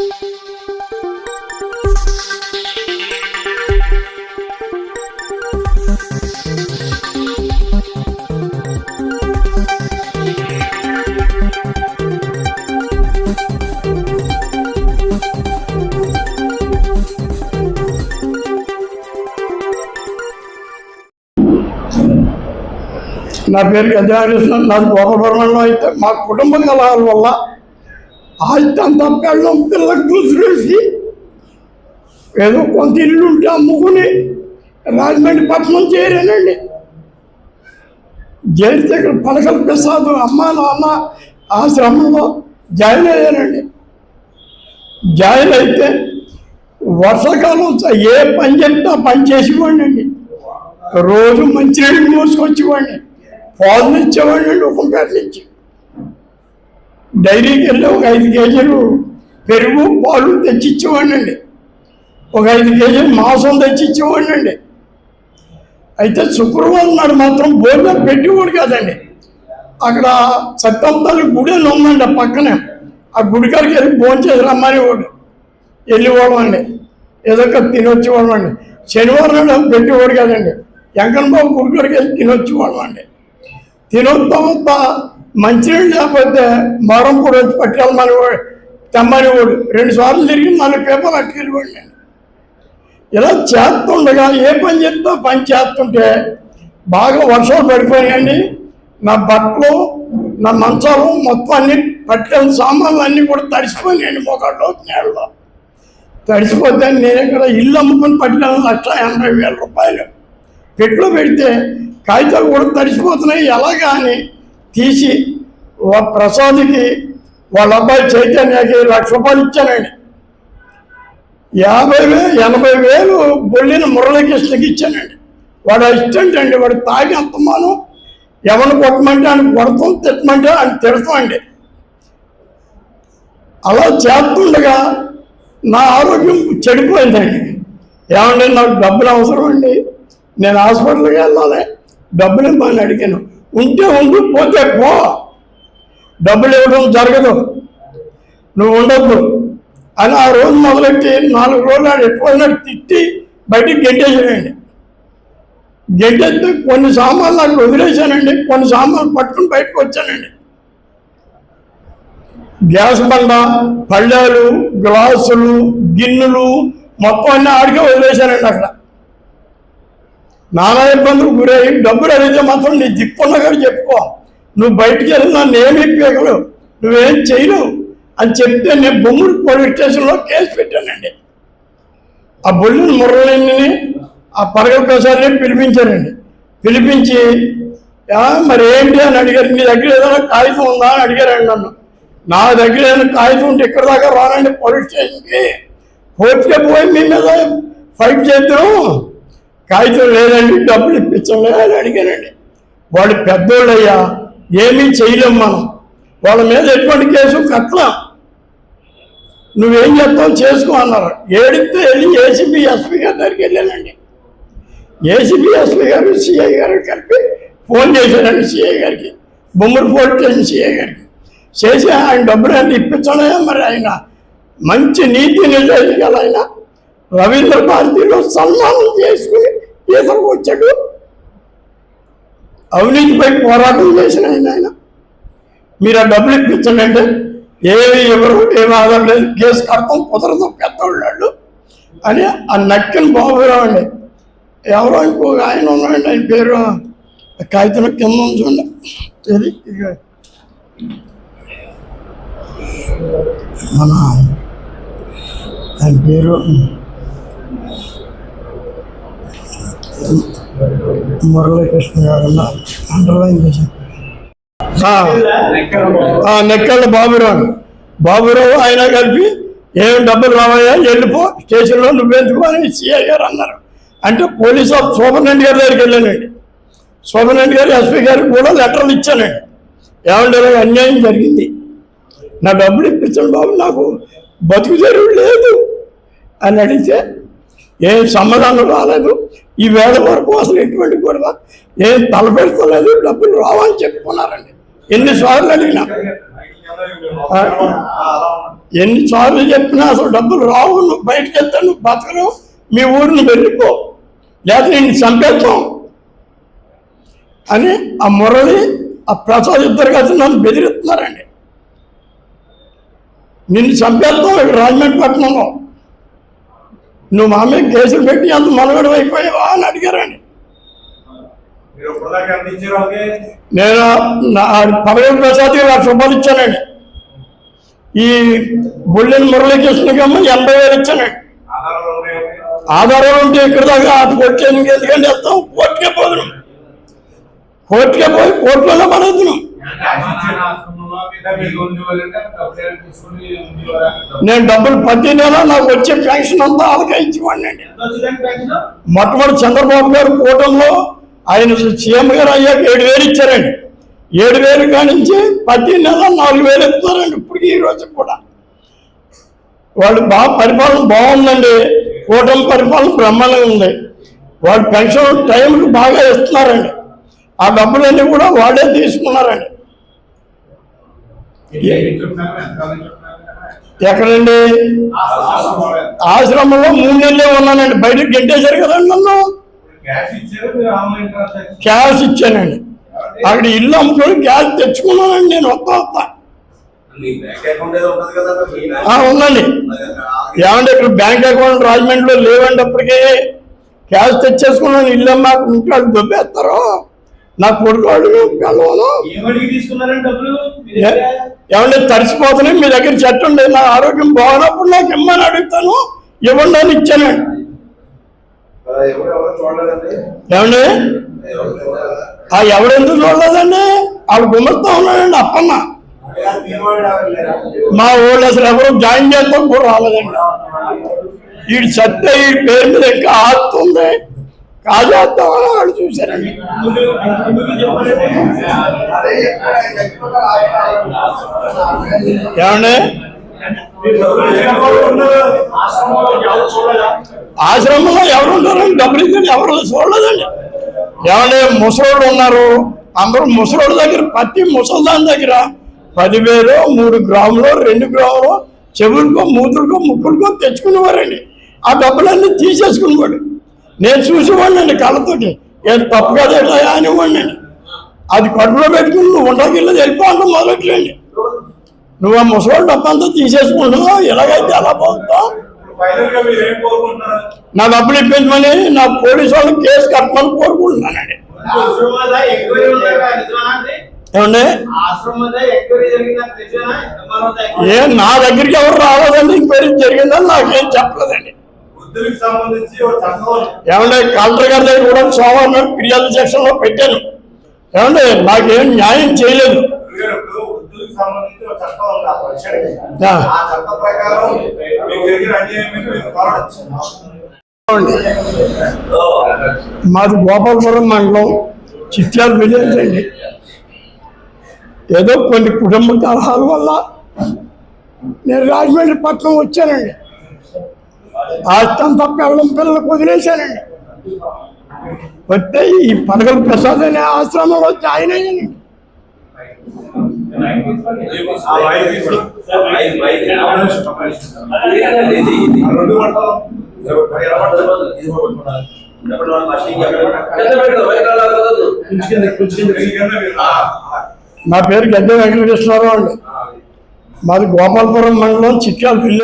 నా పేరు గజాకృష్ణ నాది గోపవరంలో అయితే మా కుటుంబ కలహాల వల్ల ఆస్తి అంతా పెళ్ళం పిల్లలకు చూసిరేసి ఏదో కొంత ఇల్లు ఉంటే అమ్ముకుని రాజమండ్రి పట్టణం చేరానండి. చేరితే ఇక్కడ పలకల ప్రసాద్ అమ్మ నాన్న ఆశ్రమంలో జాయిన్ అయ్యానండి. జాయిన్ అయితే వర్షాకాలం ఏ పని చెప్తే ఆ పని చేసేవాడిని అండి రోజు మంచినీళ్ళు మోసుకొచ్చేవాడిని. పాలు ఇచ్చేవాడిని అండి ఒక్కంపేట నుంచి. డైరీకి వెళ్ళి ఒక ఐదు కేజీలు పెరుగు పాలు తెచ్చిచ్చేవాడినండి. అండి ఒక ఐదు కేజీలు మాంసం తెచ్చిచ్చేవాడినండి. అండి అయితే శుక్రవారం నాడు మాత్రం బోర్లో పెట్టేవాడు కాదండి. అక్కడ సత్తంపల్లి గుడి అని ఉందండి ఆ పక్కనే. ఆ గుడి కాడికి వెళ్ళి భోంచేసి రమ్మని వాడు వెళ్ళేవాడు అండి ఏదో ఒక తినొచ్చేవాడు అండి శనివారం నాడు పెట్టేవాడు కాదండి. వెంకన్న బాబు గుడి కాడికి వెళ్ళి తినొచ్చేవాడు అండి తినొద్దామంతా మంచినీళ్ళు లేకపోతే మరం కూడా వచ్చి పట్టుకెళ్ళమని వాడు తెమ్మని వాడు రెండు సార్లు తిరిగి నాలుగు పేపర్ అట్టుకెళ్ళివాడు నేను. ఇలా చేస్తుండగా ఏ పని చేస్తా పని చేస్తుంటే బాగా వర్షాలు పడిపోయాయండి నా బట్టలు నా మంచాలు మొత్తం అన్ని పట్టుకెళ్ళిన సామాన్లు అన్నీ కూడా తడిసిపోయినాయండి మొక్కల్లో నేలలో. తడిసిపోతే నేను ఇక్కడ ఇల్లు అమ్ముకొని పట్టుకెళ్ళిన లక్ష ఎనభై వేల రూపాయలు. పెట్టులో పెడితే కాగితాలు కూడా తడిసిపోతున్నాయి. ఎలాగా అని తీసి ప్రసాద్కి వాళ్ళ అబ్బాయి చైతన్యకి లక్ష రూపాయలు ఇచ్చానండి యాభై వేలు ఎనభై వేలు బొల్లిన మురళీకృష్ణకి ఇచ్చానండి వాడు అసిస్టెంట్ అండి వాడు తాగి అంతమానం ఎవరిని కొట్టమంటే ఆయన కొడతాం తిట్టమంటే ఆయన తిడతామండి అలా చేస్తుండగా నా ఆరోగ్యం చెడిపోయిందండి ఏమండి నాకు డబ్బులు అవసరం అండి. నేను హాస్పిటల్కి వెళ్ళాలి. డబ్బులు ఇవ్వమని అడిగాను. ఉంటే ఉండు పోతే పో. డబ్బులు ఇవ్వడం జరగదు. నువ్వు ఉండద్దు అని ఆ రోజు మొదలెట్టి నాలుగు రోజులు ఆడు ఎక్కువ తిట్టి బయటికి గెంటేసానండి గెంటేస్తే కొన్ని సామాన్లు అక్కడ వదిలేశానండి. కొన్ని సామాన్లు పట్టుకుని బయటకు వచ్చానండి. గ్యాస్ బండ పళ్ళాలు గ్లాసులు గిన్నెలు మొత్తం అన్నీ ఆడికే వదిలేశానండి అక్కడ. నానా ఇబ్బందులు గురయ్యి డబ్బులు అడిగితే మాత్రం నీ దిక్కున్న చెప్పుకో. నువ్వు బయటికి వెళ్ళినా నేను ఏమీ పీకలు నువ్వేం చేయలేవు? అని చెప్తే నేను బొమ్మూరు పోలీస్ స్టేషన్లో కేసు పెట్టానండి. ఆ బొల్లిని మురళిని ఆ పరగల ప్రసాద్ని పిలిపించారండి పిలిపించి మరి ఏంటి? అని అడిగారు. మీ దగ్గర ఏదైనా కాగితం ఉందా? అని అడిగారండి నన్ను. నా దగ్గర ఏదైనా కాగితం ఉంటే ఇక్కడ దాకా రానండి పోలీస్ స్టేషన్కి. కోర్టుకే పోయి మీ మీద ఫైట్ చేద్దాం. కాగితం లేదండి డబ్బులు ఇప్పించండి అని అడిగానండి. వాళ్ళు పెద్దోళ్ళయ్యా ఏమీ చేయలేం మనం. వాళ్ళ మీద ఎటువంటి కేసు కట్టలేం. నువ్వేం చెప్తావు చేసుకో అన్నారు. ఏడితే వెళ్ళి ఏసీబీ ఎస్పీ గారి దగ్గరికి వెళ్ళానండి. ఏసీబీ ఎస్పీ గారు సిఐ గారు కలిపి ఫోన్ చేశారండి సిఐ గారికి. బొమ్మలు ఫోన్ చేసి సిఐ గారికి. చేసి ఆయన డబ్బులు అంటే ఇప్పించడే మరి ఆయన. మంచి నీతి నిజాయితీగల ఆయన. రవీంద్ర భారతిలో సన్మానం చేసుకుని ఈతలకు వచ్చాడు. అవినీతిపై పోరాటం చేసిన ఆయన ఆయన. మీరు ఆ డబ్బులు ఇప్పించండి. అంటే ఏమి ఎవరు ఏమి ఆధారం లేదు. కేసు కడతాం కుదరదు పెద్దవాళ్ళు అని ఆ నక్కిన బాబురావు అండి. ఎవరో ఇంకో ఆయన ఉన్నాడండి ఆయన పేరు కాగితం కింద ఉంది ఇది మన ఆయన పేరు మురళీకృష్ణ గారు అండర్లైన్ చేశారు. నెక్కళ్ళ బాబురావు. బాబురావు ఆయన కలిపి ఏం డబ్బులు రావయ్యా వెళ్ళిపో స్టేషన్లో నువ్వెందుకు అని సిఐ గారు అన్నారు. అంటే పోలీస్ ఆఫ్ సూపరింటెండెంట్ గారి దగ్గరికి వెళ్ళానండి సూపరింటెండెంట్ గారు ఎస్పీ గారికి కూడా లెటర్లు ఇచ్చానండి ఏమంటే అన్యాయం జరిగింది. నా డబ్బులు ఇప్పించండి బాబు నాకు బతుకు తెరువు లేదు అని అడిగితే ఏం సమాధానం రాలేదు. ఈ వేళ వరకు అసలు ఎటువంటి గొడవ? ఏం తలపెడతలేదు డబ్బులు రావని చెప్పుకున్నారండి ఎన్నిసార్లు అడిగినా. ఎన్నిసార్లు చెప్పినా అసలు డబ్బులు రావు. నువ్వు బయటకు వెళ్తా నువ్వు బతకను. మీ ఊరిని వెళ్ళిపో. లేదా నేను చంపేస్తాం. అని ఆ మురళి ఆ ప్రసాద్ ఇద్దరు కలిసి నన్ను బెదిరిస్తున్నారండి. నిన్ను చంపేస్తాం. ఇక్కడ రాజమండ్రి పట్టణంలో. నువ్వు మా మీద కేసులు పెట్టి అంత మనగడు అయిపోయావా అని వాళ్ళకి? నేను నా పదవి ప్రసాద్కి లక్ష రూపాయలు ఇచ్చానండి. ఈ బుల్లెన్ మురళీకృష్ణకమ్మ ఎనభై వేలు ఇచ్చానండి. ఆధారాలు ఆధారాలు ఉంటే ఇక్కడ దాకా ఎందుకు ఎందుకంటే వెళ్తాం కోర్టుకే పోదును. కోర్టుకే పోయి కోర్టులో పడేద్దును. నేను డబ్బులు ప్రతి నెల నాకు వచ్చే పెన్షన్ అంతా వాళ్ళకే ఇచ్చివ్వండి మొట్టమొదటి చంద్రబాబు గారు కూటంలో ఆయన సీఎం గారు అయ్యాక ఏడు వేలు ఇచ్చారండి. ఏడు వేలు కానించి ప్రతి నెల నాలుగు వేలు ఇస్తారండి ఇప్పటికీ ఈ రోజు కూడా. వాళ్ళు బాగా పరిపాలన బాగుందండి. కూటమి పరిపాలన బ్రహ్మాండంగా ఉంది. వాళ్ళు పెన్షన్ టైంకి బాగా ఇస్తున్నారండి. ఆ డబ్బులన్నీ కూడా వాళ్ళే తీసుకున్నారండి. ఎక్కడండి? ఆశ్రమంలో మూడు నెలలే ఉన్నానండి. బయటకు గెంటేశారు కదండి నన్ను. క్యాష్ ఇచ్చానండి. అక్కడ ఇల్లు అమ్ముకొని క్యాష్ తెచ్చుకున్నానండి నేను వస్తా వస్తా ఉందండి. ఏమంటే ఇక్కడ బ్యాంక్ అకౌంట్ రాజమండ్రిలో లేవండి అప్పటికే. క్యాష్ తెచ్చేసుకున్నాను. ఇల్లు అమ్మాక ఇంట్లో దొబ్బేస్తారు. నా కొడుకు వాడు ఏ- దగ్గర? ఏమంటే తడిసిపోతున్నాయి మీ దగ్గర చెట్టు ఉండే నా ఆరోగ్యం బాగున్నప్పుడు నాకు ఇమ్మని అడుగుతాను. ఇవ్వండి అని చూడలేదండి? ఏమండి? ఆ ఎవరెందుకు చూడలేదండి? వాళ్ళు గుమ్మస్తా ఉన్నాడండి అప్పన్న మీ ఊళ్ళో అసలు ఎవరు జాయిన్ చేస్తాం కూడా రాలేదండి. వీడి సత్య ఈ పేరు మీద ఇంకా ఆస్తుంది కాజేస్తామని వాళ్ళు చూశారండి. ఏమండి? ఆశ్రమంలో ఎవరు ఉంటారండి? డబ్బులు ఇచ్చారు ఎవరు? చూడలేదండి. ఏమంటే ముసలోళ్ళు ఉన్నారు. అందరూ ముసలోళ్ళ దగ్గర ప్రతి ముసల్దాని దగ్గర పదివేలు మూడు గ్రాములు రెండు గ్రాములు చెవులకో మూతులకో ముక్కులకో తెచ్చుకునేవారండి. ఆ డబ్బులన్నీ తీసేసుకునేవాడు నేను చూసేవాడిని కళ్ళతోటి. ఏది తప్పు కదా అనివ్వండి అది కడుపులో పెట్టుకుని నువ్వు ఉండగిల్ల వెళ్ళిపోవడం మొదలెట్లండి నువ్వు ఆ ముసలోళ్ళ డబ్బంతా తీసేసుకుంటున్నావు? ఎలాగైతే ఎలా పోతావు? ఏం నా డబ్బులు ఇప్పించమని నా పోలీసు వాళ్ళకి కేసు కట్టమని కోరుకుంటున్నానండి. ఏమండి? ఏ నా దగ్గరికి ఎవరు రాలేదండి ఇంక్వైరీ జరిగిందని నాకేం చెప్పలేదండి. ఏమంటే కలెక్టర్ గారి దగ్గర కూడా సోమవారం ఫిర్యాదు సెక్షన్లో పెట్టాను. ఏమంటే నాకేం న్యాయం చేయలేదు. మీద గోపాలపురం మండలం చిత్యాల విలేజ్ అండి. ఏదో కొన్ని కుటుంబ కలహాల వల్ల నేను రాజమండ్రి పట్నం వచ్చానండి. ఆస్తంతా పిల్లల పిల్లలకు వదిలేశానండి వస్తే ఈ పడగల ప్రసాద్ అనే ఆశ్రమంలో జాయిన్ అయ్యానండి నా పేరు గద్దె వెంకటకృష్ణారావు అండి. మాది గోపాలపురం మండలం చిట్యాల పిల్లలు